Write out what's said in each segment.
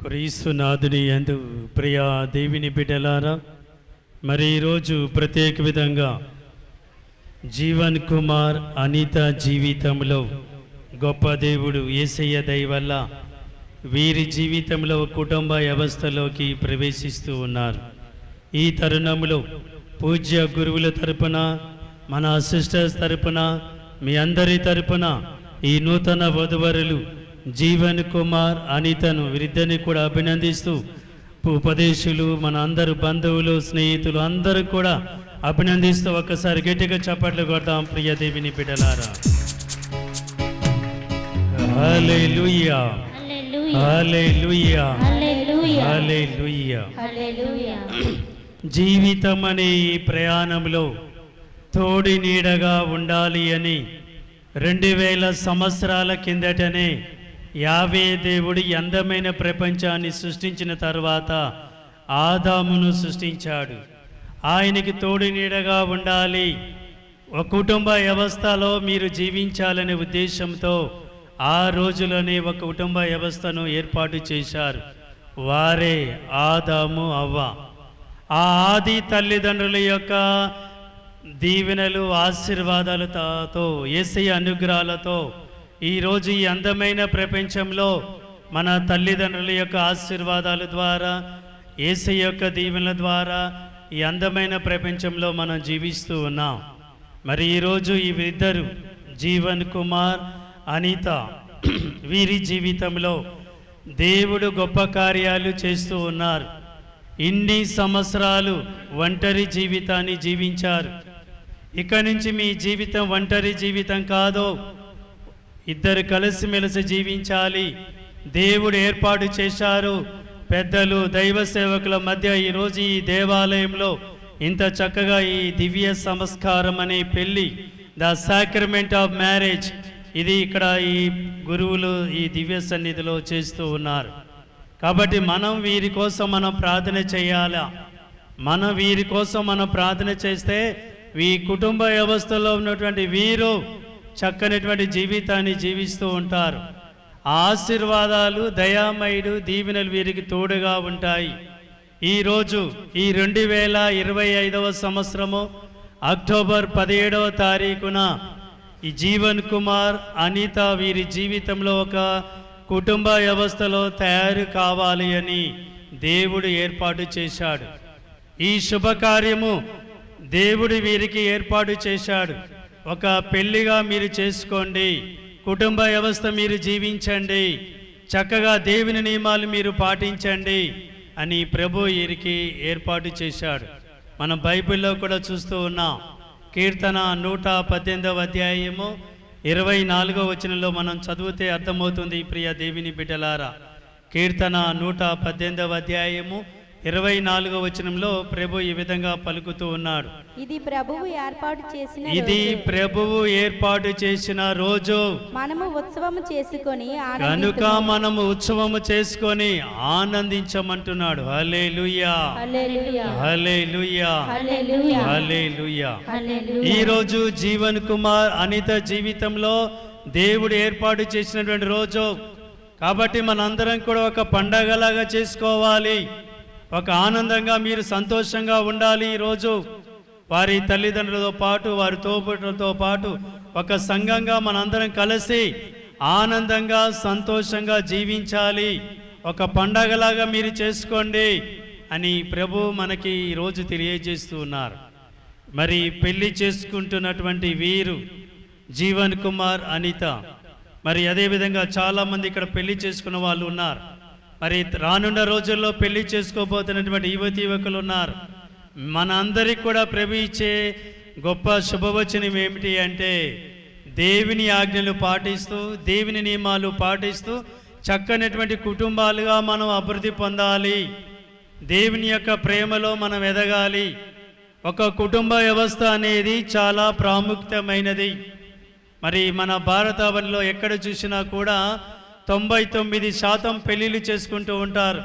క్రీస్తునాథుని యందు ప్రియా దేవిని బిడ్డలారా మరి ఈరోజు ప్రత్యేక విధంగా జీవన్ కుమార్ అనిత జీవితంలో గొప్ప దేవుడు ఏసయ్య దయ వల్ల వీరి జీవితంలో కుటుంబ వ్యవస్థలోకి ప్రవేశిస్తూ ఉన్నారు. ఈ తరుణంలో పూజ్య గురువుల తరపున మన సిస్టర్స్ తరపున మీ అందరి తరపున ఈ నూతన వధువరులు జీవన్ కుమార్ అనితను వీరిద్దరిని కూడా అభినందిస్తూ ఉపదేశులు మన అందరు బంధువులు స్నేహితులు అందరూ కూడా అభినందిస్తూ ఒక్కసారి గట్టిగా చప్పట్లు కొడతాం ప్రియ దేవిని బిడ్డలారా. హల్లెలూయా. హల్లెలూయా. హల్లెలూయా. హల్లెలూయా. హల్లెలూయా. జీవితం అనే ఈ ప్రయాణంలో తోడి నీడగా ఉండాలి అని రెండు వేల సంవత్సరాల కిందటనే యావే దేవుడు అందమైన ప్రపంచాన్ని సృష్టించిన తర్వాత ఆదామును సృష్టించాడు. ఆయనకి తోడు నీడగా ఉండాలి. ఒక కుటుంబ వ్యవస్థలో మీరు జీవించాలనే ఉద్దేశంతో ఆ రోజులోనే ఒక కుటుంబ వ్యవస్థను ఏర్పాటు చేశారు. వారే ఆదాము అవ్వ. ఆ ఆది తల్లిదండ్రుల యొక్క దీవెనలు ఆశీర్వాదాలతో ఏసై అనుగ్రహాలతో ఈరోజు ఈ అందమైన ప్రపంచంలో మన తల్లిదండ్రుల యొక్క ఆశీర్వాదాల ద్వారా ఏసై యొక్క దీవెనల ద్వారా ఈ అందమైన ప్రపంచంలో మనం జీవిస్తూ ఉన్నాం. మరి ఈరోజు వీరిద్దరు ఇద్దరు జీవన్ కుమార్ అనిత వీరి జీవితంలో దేవుడు గొప్ప కార్యాలు చేస్తూ ఉన్నారు. ఇన్ని సంవత్సరాలు ఒంటరి జీవితాన్ని జీవించారు. ఇక నుంచి మీ జీవితం ఒంటరి జీవితం కాదో ఇద్దరు కలిసిమెలిసి జీవించాలి. దేవుడు ఏర్పాటు చేశారు. పెద్దలు దైవ సేవకుల మధ్య ఈరోజు ఈ దేవాలయంలో ఇంత చక్కగా ఈ దివ్య సంస్కారం అనే పెళ్ళి ద సాక్రమెంట్ ఆఫ్ మ్యారేజ్ ఇది ఇక్కడ ఈ గురువులు ఈ దివ్య సన్నిధిలో చేస్తూ ఉన్నారు. కాబట్టి మనం వీరి కోసం మనం ప్రార్థన చేయాలా? మనం వీరి కోసం మనం ప్రార్థన చేస్తే ఈ కుటుంబ వ్యవస్థలో ఉన్నటువంటి వీరు చక్కనటువంటి జీవితాన్ని జీవిస్తూ ఉంటారు. ఆశీర్వాదాలు దయామయుడు దీవెనలు వీరికి తోడుగా ఉంటాయి. ఈరోజు ఈ రెండు వేల ఇరవై ఐదవ సంవత్సరము అక్టోబర్ పదిహేడవ తారీఖున ఈ జీవన్ కుమార్ అనిత వీరి జీవితంలో ఒక కుటుంబ వ్యవస్థలో తయారు కావాలి అని దేవుడు ఏర్పాటు చేశాడు. ఈ శుభకార్యము దేవుడు వీరికి ఏర్పాటు చేశాడు. ఒక పెళ్ళిగా మీరు చేసుకోండి. కుటుంబ వ్యవస్థ మీరు జీవించండి. చక్కగా దేవుని నియమాలు మీరు పాటించండి అని ప్రభు వీరికి ఏర్పాటు చేశాడు. మనం బైబిల్లో కూడా చూస్తూ ఉన్నాం. కీర్తన నూట పద్దెనిమిదవ అధ్యాయము ఇరవై నాలుగో వచనంలో మనం చదివితే అర్థమవుతుంది ప్రియ దేవిని బిడ్డలారా. కీర్తన నూట పద్దెనిమిదవ అధ్యాయము ఇరవై నాలుగో వచనంలో ప్రభు ఈ విధంగా పలుకుతూ ఉన్నాడు. ఇది ప్రభువు ఏర్పాటు చేసిన ఇది రోజు. ప్రభువు ఏర్పాటు చేసిన రోజు. మనము ఉత్సవము చేసుకొని కనుక. మనము ఉత్సవము చేసుకొని ఆనందించమంటున్నాడు. హలే లుయ్యా హల్లెలూయా. ఈరోజు జీవన్ కుమార్ అనిత జీవితంలో దేవుడు ఏర్పాటు చేసినటువంటి రోజు. కాబట్టి మనందరం కూడా ఒక పండగలాగా చేసుకోవాలి. ఒక ఆనందంగా మీరు సంతోషంగా ఉండాలి ఈరోజు. వారి తల్లిదండ్రులతో పాటు వారి తోబుట్టులతో పాటు ఒక సంఘంగా మనందరం కలిసి ఆనందంగా సంతోషంగా జీవించాలి. ఒక పండగలాగా మీరు చేసుకోండి అని ప్రభు మనకి ఈరోజు తెలియజేస్తూ ఉన్నారు. మరి పెళ్ళి చేసుకుంటున్నటువంటి వీరు జీవన్ కుమార్ అనిత. మరి అదేవిధంగా చాలామంది ఇక్కడ పెళ్ళి చేసుకున్న వాళ్ళు ఉన్నారు. మరి రానున్న రోజుల్లో పెళ్ళి చేసుకోబోతున్నటువంటి యువతి యువకులు ఉన్నారు. మన అందరికి కూడా ప్రభు ఇచ్చే గొప్ప శుభవచనం ఏమిటి అంటే దేవుని ఆజ్ఞలు పాటిస్తూ దేవుని నియమాలు పాటిస్తూ చక్కనటువంటి కుటుంబాలుగా మనం అభివృద్ధి పొందాలి. దేవుని యొక్క ప్రేమలో మనం ఎదగాలి. ఒక కుటుంబ వ్యవస్థ అనేది చాలా ప్రాముఖ్యమైనది. మరి మన భారతావనిలో ఎక్కడ చూసినా కూడా తొంభై తొమ్మిది శాతం పెళ్ళిళ్ళు చేసుకుంటూ ఉంటారు.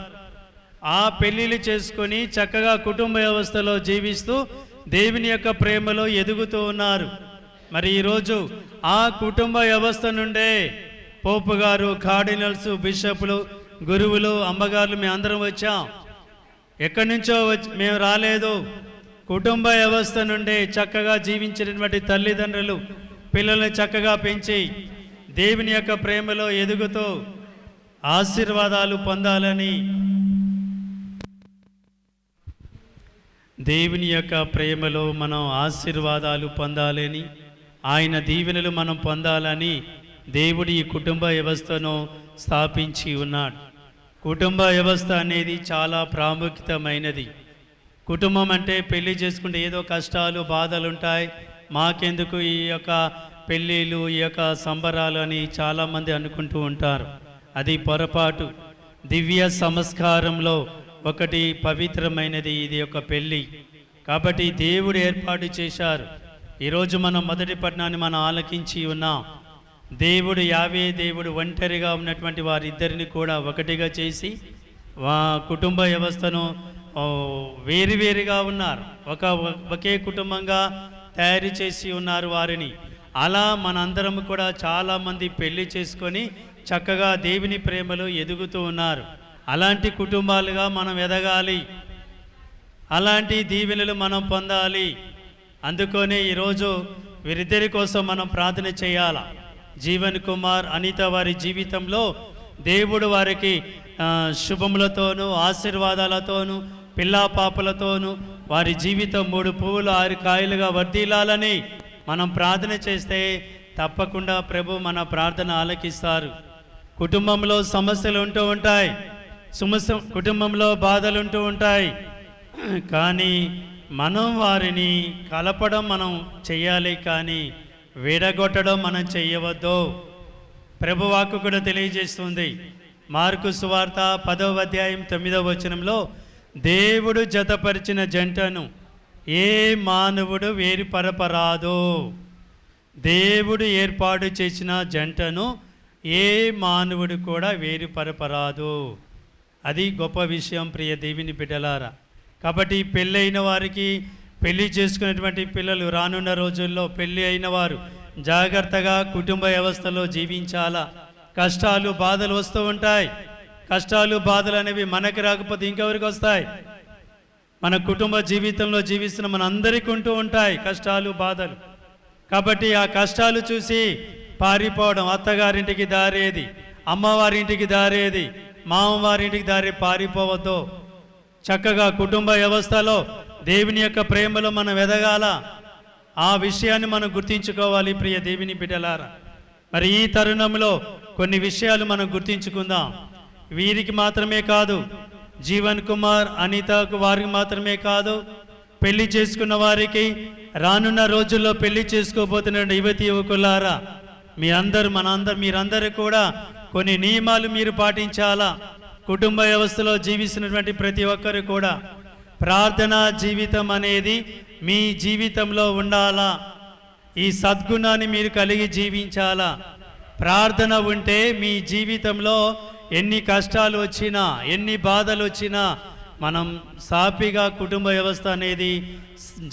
ఆ పెళ్ళిళ్ళు చేసుకొని చక్కగా కుటుంబ వ్యవస్థలో జీవిస్తూ దేవుని యొక్క ప్రేమలో ఎదుగుతూ ఉన్నారు. మరి ఈరోజు ఆ కుటుంబ వ్యవస్థ నుండే పోపు గారు కార్డినల్స్ బిషప్లు గురువులు అమ్మగారులు మేము అందరం వచ్చాం. ఎక్కడి నుంచో వచ్చి మేము రాలేదు. కుటుంబ వ్యవస్థ నుండే చక్కగా జీవించినటువంటి తల్లిదండ్రులు పిల్లల్ని చక్కగా పెంచి దేవుని యొక్క ప్రేమలో ఎదుగుతూ ఆశీర్వాదాలు పొందాలని దేవుని యొక్క ప్రేమలో మనం ఆశీర్వాదాలు పొందాలని ఆయన దీవెనలు మనం పొందాలని దేవుడు ఈ కుటుంబ వ్యవస్థను స్థాపించి ఉన్నాడు. కుటుంబ వ్యవస్థ అనేది చాలా ప్రాముఖ్యతమైనది కుటుంబం అంటే పెళ్ళి చేసుకుంటే ఏదో కష్టాలు బాధలు ఉంటాయి మాకెందుకు ఈ యొక్క పెళ్ళిళ్ళు ఈ యొక్క సంబరాలు అని చాలామంది అనుకుంటూ ఉంటారు. అది పొరపాటు. దివ్య సంస్కారంలో ఒకటి పవిత్రమైనది ఇది ఒక పెళ్ళి. కాబట్టి దేవుడు ఏర్పాటు చేశారు. ఈరోజు మనం మొదటి పట్టణాన్ని మనం ఆలకించి ఉన్నాం. దేవుడు యావే దేవుడు ఒంటరిగా ఉన్నటువంటి వారిద్దరిని కూడా ఒకటిగా చేసి వా కుటుంబ వ్యవస్థను వేరువేరుగా ఉన్నారు. ఒక ఒకే కుటుంబంగా తయారు చేసి ఉన్నారు వారిని. అలా మనందరం కూడా చాలామంది పెళ్ళి చేసుకొని చక్కగా దేవుని ప్రేమలో ఎదుగుతూ ఉన్నారు. అలాంటి కుటుంబాలుగా మనం ఎదగాలి. అలాంటి దీవెనలు మనం పొందాలి. అందుకనే ఈరోజు వీరిద్దరి కోసం మనం ప్రార్థన చేయాల. జీవన్ కుమార్ అనిత వారి జీవితంలో దేవుడు వారికి శుభములతోనూ ఆశీర్వాదాలతోనూ పిల్లా పాపలతోనూ వారి జీవితం మూడు పువ్వులు ఆరు కాయలుగా వర్ధిల్లాలని మనం ప్రార్థన చేస్తే తప్పకుండా ప్రభు మన ప్రార్థన ఆలకిస్తారు. కుటుంబంలో సమస్యలు ఉంటూ ఉంటాయి. సమస్య కుటుంబంలో బాధలు ఉంటూ ఉంటాయి. కానీ మనం వారిని కలపడం మనం చెయ్యాలి కానీ విడగొట్టడం మనం చెయ్యవద్దు. ప్రభువాకు కూడా తెలియజేస్తుంది. మార్కు సువార్త పదవ అధ్యాయం తొమ్మిదవ వచనంలో దేవుడు జతపరిచిన జంటను ఏ మానవుడు వేరుపరపరాదు దేవుడు ఏర్పాటు చేసిన జంటను ఏ మానవుడు కూడా వేరుపరపరాదు అది గొప్ప విషయం ప్రియ దేవిని బిడ్డలారా. కాబట్టి పెళ్ళైన వారికి పెళ్ళి చేసుకున్నటువంటి పిల్లలు రానున్న రోజుల్లో పెళ్ళి అయిన వారు జాగ్రత్తగా కుటుంబ వ్యవస్థలో జీవించాలా? కష్టాలు బాధలు వస్తూ ఉంటాయి. కష్టాలు బాధలు అనేవి మనకి రాకపోతే ఇంకెవరికి వస్తాయి? మన కుటుంబ జీవితంలో జీవిస్తున్న మన అందరికీ ఉంటూ ఉంటాయి కష్టాలు బాధలు. కాబట్టి ఆ కష్టాలు చూసి పారిపోవడం అత్తగారింటికి దారేది అమ్మవారింటికి దారేది మామవారింటికి దారి పారిపోవద్దు. చక్కగా కుటుంబ వ్యవస్థలో దేవుని యొక్క ప్రేమలో మనం ఎదగాల. ఆ విషయాన్ని మనం గుర్తించుకోవాలి ప్రియ దేవిని బిడ్డలారా. మరి ఈ తరుణంలో కొన్ని విషయాలు మనం గుర్తించుకుందాం. వీరికి మాత్రమే కాదు జీవన్ కుమార్ అనితకు వారికి మాత్రమే కాదు పెళ్ళి చేసుకున్న వారికి రానున్న రోజుల్లో పెళ్ళి చేసుకోబోతున్న యువతి యువకులారా మీ అందరు మన అందరు మీరందరూ కూడా కొన్ని నియమాలు మీరు పాటించాలా? కుటుంబ వ్యవస్థలో జీవిస్తున్నటువంటి ప్రతి ఒక్కరు కూడా ప్రార్థనా జీవితం అనేది మీ జీవితంలో ఉండాలా? ఈ సద్గుణాన్ని మీరు కలిగి జీవించాలా? ప్రార్థన ఉంటే మీ జీవితంలో ఎన్ని కష్టాలు వచ్చినా ఎన్ని బాధలు వచ్చినా మనం సాపిగా కుటుంబ వ్యవస్థ అనేది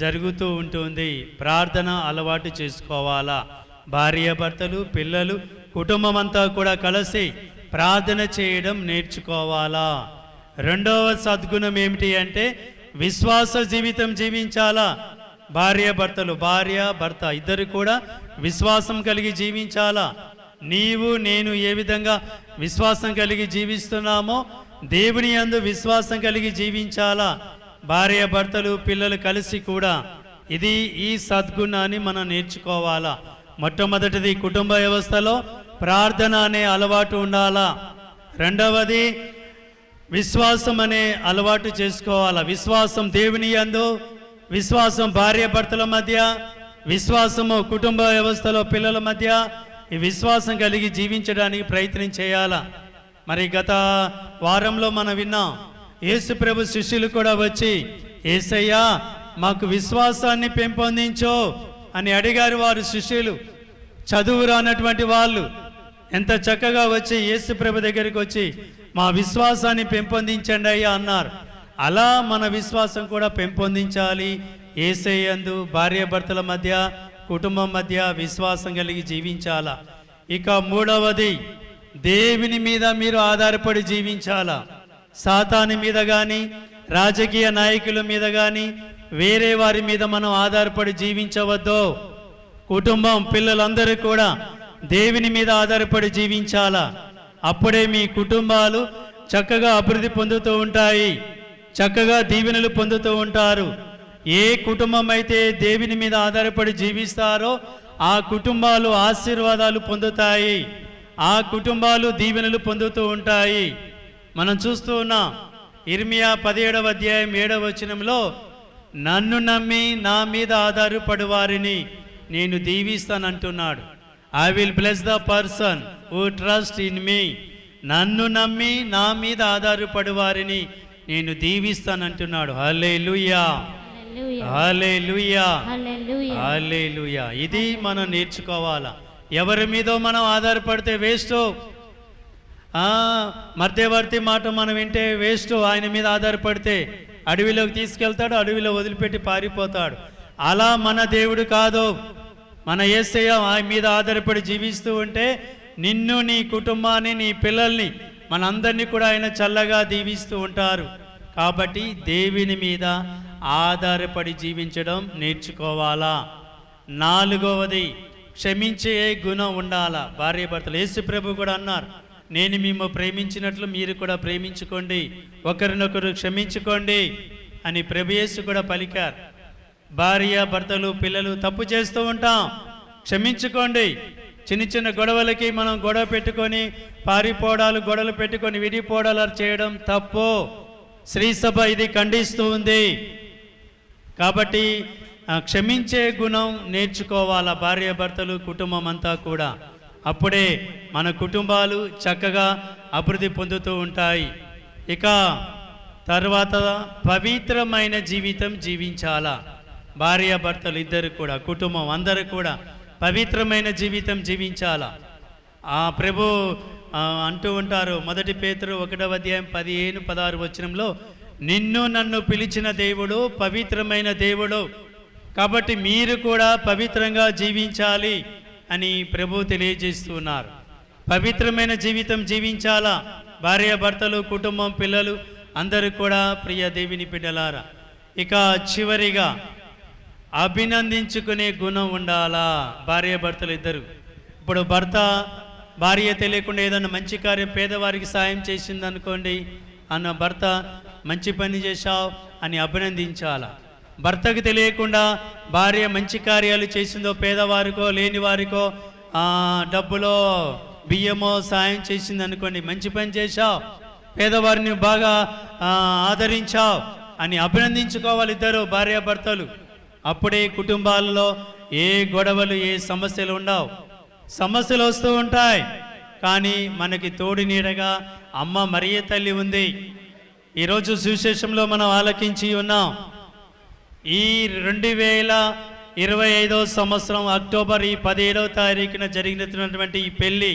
జరుగుతూ ఉంటుంది. ప్రార్థన అలవాటు చేసుకోవాలా? భార్య భర్తలు పిల్లలు కుటుంబం అంతా కూడా కలిసి ప్రార్థన చేయడం నేర్చుకోవాలా? రెండవ సద్గుణం ఏమిటి అంటే విశ్వాస జీవితం జీవించాలా? భార్య భర్తలు భార్య భర్త ఇద్దరు కూడా విశ్వాసం కలిగి జీవించాలా? నీవు నేను ఏ విధంగా విశ్వాసం కలిగి జీవిస్తున్నామో దేవుని యందు విశ్వాసం కలిగి జీవించాలా? భార్య భర్తలు పిల్లలు కలిసి కూడా ఇది ఈ సద్గుణాన్ని మనం నేర్చుకోవాలా? మొట్టమొదటిది కుటుంబ వ్యవస్థలో ప్రార్థన అనే అలవాటు ఉండాలా? రెండవది విశ్వాసం అనే అలవాటు చేసుకోవాలా? విశ్వాసం దేవుని యందు విశ్వాసం భార్య భర్తల మధ్య విశ్వాసము కుటుంబ వ్యవస్థలో పిల్లల మధ్య ఈ విశ్వాసం కలిగి జీవించడానికి ప్రయత్నం చేయాలా? మరి గత వారంలో మనం విన్నాం యేసు ప్రభు శిష్యులు కూడా వచ్చి ఏసయ్యా మాకు విశ్వాసాన్ని పెంపొందించో అని అడిగారు వారు శిష్యులు. చదువు రానటువంటి వాళ్ళు ఎంత చక్కగా వచ్చి యేసు ప్రభు దగ్గరికి వచ్చి మా విశ్వాసాన్ని పెంపొందించండి అయ్యా అన్నారు. అలా మన విశ్వాసం కూడా పెంపొందించాలి. ఏసయ్యందు భార్యాభర్తల మధ్య కుటుంబం మధ్య విశ్వాసం కలిగి జీవించాలా? ఇక మూడవది దేవుని మీద మీరు ఆధారపడి జీవించాలా? సాతాని మీద కానీ రాజకీయ నాయకుల మీద కానీ వేరే వారి మీద మనం ఆధారపడి జీవించవద్దు. కుటుంబం పిల్లలందరూ కూడా దేవుని మీద ఆధారపడి జీవించాలా? అప్పుడే మీ కుటుంబాలు చక్కగా అభివృద్ధి పొందుతూ ఉంటాయి. చక్కగా దీవెనలు పొందుతూ ఉంటారు. ఏ కుటుంబం అయితే దేవుని మీద ఆధారపడి జీవిస్తారో ఆ కుటుంబాలు ఆశీర్వాదాలు పొందుతాయి. ఆ కుటుంబాలు దీవెనలు పొందుతూ ఉంటాయి. మనం చూస్తూ ఉన్నాం ఇర్మియా పదిహేడవ అధ్యాయం ఏడవ వచనంలో నన్ను నమ్మి నా మీద ఆధారపడి వారిని నేను దీవిస్తానంటున్నాడు. I will bless the person who trust in me నన్ను నమ్మి నా మీద ఆధారపడి వారిని నేను దీవిస్తానంటున్నాడు. హలే ఇది మనం నేర్చుకోవాలా. ఎవరి మీదో మనం ఆధారపడితే వేస్ట్. మధ్యవర్తి మాట మనం వింటే వేస్ట్. ఆయన మీద ఆధారపడితే అడవిలోకి తీసుకెళ్తాడు అడవిలో వదిలిపెట్టి పారిపోతాడు. అలా మన దేవుడు కాదు. మన ఏసయ్య ఆయన మీద ఆధారపడి జీవిస్తూ ఉంటే నిన్ను నీ కుటుంబాన్ని నీ పిల్లల్ని మనందరినీ కూడా ఆయన చల్లగా దీవిస్తూ ఉంటారు. కాబట్టి దేవుని మీద ఆధారపడి జీవించడం నేర్చుకోవాలా? నాలుగవది క్షమించే గుణం ఉండాలా? భార్య భర్తలు యేసుప్రభు కూడా అన్నారు నేను మేము ప్రేమించినట్లు మీరు కూడా ప్రేమించుకోండి ఒకరినొకరు క్షమించుకోండి అని ప్రభు కూడా పలికారు. భార్య భర్తలు పిల్లలు తప్పు చేస్తూ ఉంటాం క్షమించుకోండి. చిన్న చిన్న గొడవలకి మనం గొడవ పెట్టుకొని పారిపోవడాలు గొడవలు పెట్టుకొని విడిపోవడాలు చేయడం తప్పు. శ్రీసభ ఇది ఖండిస్తూ ఉంది. కాబట్టి క్షమించే గుణం నేర్చుకోవాలా భార్య భర్తలు కుటుంబం అంతా కూడా? అప్పుడే మన కుటుంబాలు చక్కగా అభివృద్ధి పొందుతూ ఉంటాయి. ఇక తర్వాత పవిత్రమైన జీవితం జీవించాలా? భార్య భర్తలు ఇద్దరు కూడా కుటుంబం అందరూ కూడా పవిత్రమైన జీవితం జీవించాలా? ఆ ప్రభు అంటూ ఉంటారు. మొదటి పేతురు ఒకటవ అధ్యాయం పదిహేను పదహారు వచనంలో నిన్ను నన్ను పిలిచిన దేవుడు పవిత్రమైన దేవుడు. కాబట్టి మీరు కూడా పవిత్రంగా జీవించాలి అని ప్రభు తెలియజేస్తున్నారు. పవిత్రమైన జీవితం జీవించాలా? భార్య భర్తలు కుటుంబం పిల్లలు అందరూ కూడా ప్రియ దేవిని బిడ్డలారా ఇక చివరిగా అభినందించుకునే గుణం ఉండాలా? భార్య భర్తలు ఇద్దరు. ఇప్పుడు భర్త భార్య తెలియకుండా ఏదైనా మంచి కార్యం పేదవారికి సాయం చేసింది అనుకోండి అన్న భర్త మంచి పని చేశావు అని అభినందించాలా. భర్తకు తెలియకుండా భార్య మంచి కార్యాలు చేసిందో పేదవారికో లేని వారికో డబ్బులో బియ్యమో సాయం చేసింది అనుకోండి మంచి పని చేశావు పేదవారిని బాగా ఆదరించావు అని అభినందించుకోవాలి ఇద్దరు భార్యాభర్తలు. అప్పుడే కుటుంబాలలో ఏ గొడవలు ఏ సమస్యలు ఉండవు. సమస్యలు వస్తూ ఉంటాయి. కానీ మనకి తోడి నీడగా అమ్మ మరియ తల్లి ఉంది. ఈరోజు సువిశేషంలో మనం ఆలకించి ఉన్నాం. ఈ రెండు వేల ఇరవై ఐదో సంవత్సరం అక్టోబర్ ఈ పదిహేడవ తారీఖున జరిగినటువంటి ఈ పెళ్ళి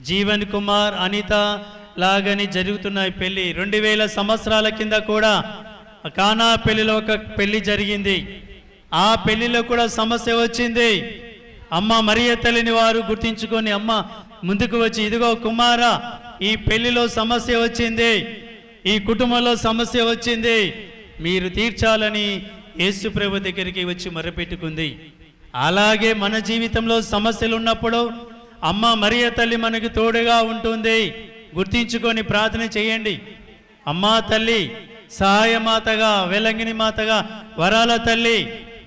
జీవన్ కుమార్ అనిత లాగని జరుగుతున్న ఈ పెళ్ళి రెండు వేల సంవత్సరాల కింద కూడా కానా పెళ్ళిలో ఒక పెళ్ళి జరిగింది. ఆ పెళ్ళిలో కూడా సమస్య వచ్చింది. అమ్మ మరియ తల్లిని వారు గుర్తించుకొని అమ్మ ముందుకు వచ్చి ఇదిగో కుమారా ఈ పెళ్ళిలో సమస్య వచ్చింది. ఈ కుటుంబంలో సమస్య వచ్చింది. మీరు తీర్చాలని యేసు ప్రభు దగ్గరికి వచ్చి మొరపెట్టుకుంది. అలాగే మన జీవితంలో సమస్యలు ఉన్నప్పుడు అమ్మ మరియ తల్లి మనకి తోడుగా ఉంటుంది. గుర్తించుకొని ప్రార్థన చేయండి. అమ్మా తల్లి సహాయమాతగా వెలంగిని మాతగా వరాల తల్లి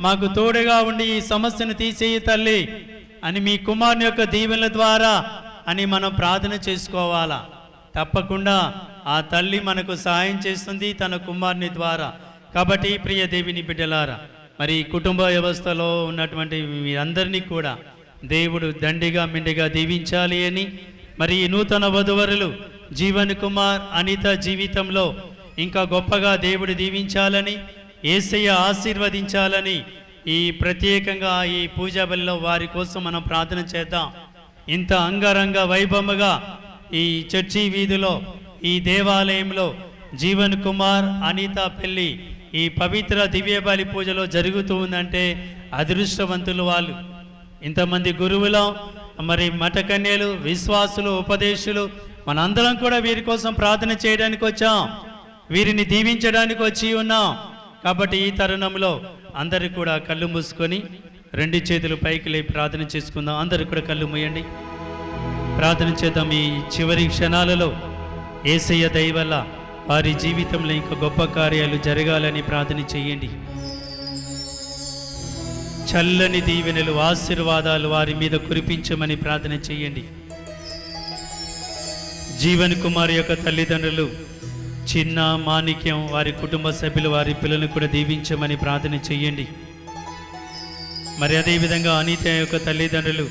మాకు తోడుగా ఉండి ఈ సమస్యను తీసేయి తల్లి అని మీ కుమారుని యొక్క దీవెనల ద్వారా అని మనం ప్రార్థన చేసుకోవాలా? తప్పకుండా. ఆ తల్లి మనకు సహాయం చేస్తుంది తన కుమారుని ద్వారా. కాబట్టి ప్రియ దేవిని బిడ్డలారా మరి కుటుంబ వ్యవస్థలో ఉన్నటువంటి మీ అందరినీ కూడా దేవుడు దండిగా మిండిగా దీవించాలి అని మరి నూతన వధువరులు జీవన్ కుమార్ అనిత జీవితంలో ఇంకా గొప్పగా దేవుడు దీవించాలని ఏసయ్య ఆశీర్వదించాలని ఈ ప్రత్యేకంగా ఈ పూజా బలిలో వారి కోసం మనం ప్రార్థన చేద్దాం. ఇంత అంగరంగ వైభవముగా ఈ చర్చి వీధిలో ఈ దేవాలయంలో జీవన్ కుమార్ అనిత పెళ్ళి ఈ పవిత్ర దివ్యబలి పూజలో జరుగుతూ ఉందంటే అదృష్టవంతులు వాళ్ళు. ఇంతమంది గురువులం మరి మఠకన్యలు విశ్వాసులు ఉపదేశులు మనందరం కూడా వీరి కోసం ప్రార్థన చేయడానికి వచ్చాం. వీరిని దీవించడానికి వచ్చి ఉన్నాం. కాబట్టి ఈ తరుణంలో అందరు కూడా కళ్ళు మూసుకొని రెండు చేతులు పైకి లేపి ప్రార్థన చేసుకుందాం. అందరు కూడా కళ్ళు మూయండి. ప్రార్థన చేద్దాం. ఈ చివరి క్షణాలలో ఏసయ్య దయవల్ల వారి జీవితంలో ఇంకా గొప్ప కార్యాలు జరగాలని ప్రార్థన చేయండి. చల్లని దీవెనలు ఆశీర్వాదాలు వారి మీద కురిపించమని ప్రార్థన చేయండి. జీవన్ కుమార్ యొక్క తల్లిదండ్రులు చిన్న మాణిక్యం వారి కుటుంబ సభ్యులు వారి పిల్లలను కూడా దీవించమని ప్రార్థన చేయండి. మరి అదేవిధంగా అనిత యొక్క తల్లిదండ్రులు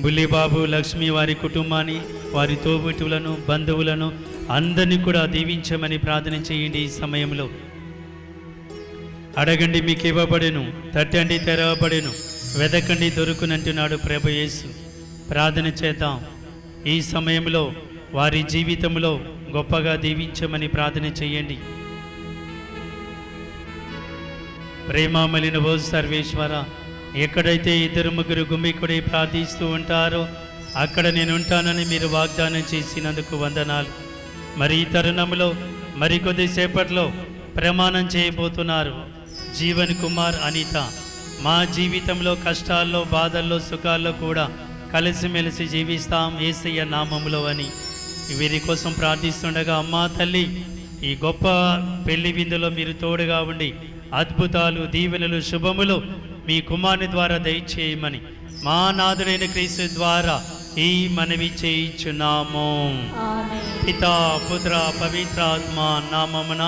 బుల్లిబాబు లక్ష్మి వారి కుటుంబాన్ని వారి తోబుట్టువులను బంధువులను అందరినీ కూడా దీవించమని ప్రార్థన చేయండి ఈ సమయంలో. అడగండి మీకు ఇవ్వబడెను తట్టండి తెరవబడెను వెదకండి దొరుకునంటున్నాడు ప్రభు యేసు. ప్రార్థన చేద్దాం. ఈ సమయంలో వారి జీవితంలో గొప్పగా దీవించమని ప్రార్థన చేయండి. ప్రేమామలిన భోజ సర్వేశ్వర ఎక్కడైతే ఇద్దరు ముగ్గురు గుమ్మికుడి ప్రార్థిస్తూ ఉంటారో అక్కడ నేను ఉంటానని మీరు వాగ్దానం చేసినందుకు వందనాలు. మరి ఈ తరుణంలో మరికొద్దిసేపట్లో ప్రమాణం చేయబోతున్నారు జీవన్ కుమార్ అనిత. మా జీవితంలో కష్టాల్లో బాధల్లో సుఖాల్లో కూడా కలిసిమెలిసి జీవిస్తాం ఏసయ్య నామములో అని. వీరి కోసం ప్రార్థిస్తుండగా అమ్మా తల్లి ఈ గొప్ప పెళ్ళి విందులో మీరు తోడుగా ఉండి అద్భుతాలు దీవెనలు శుభములు మీ కుమారుని ద్వారా దయచేయమని మా నాదుడైన క్రీస్తు ద్వారా ఈ మనవి చేయించున్నాము. పితా పుత్ర పవిత్రాత్మ నామమున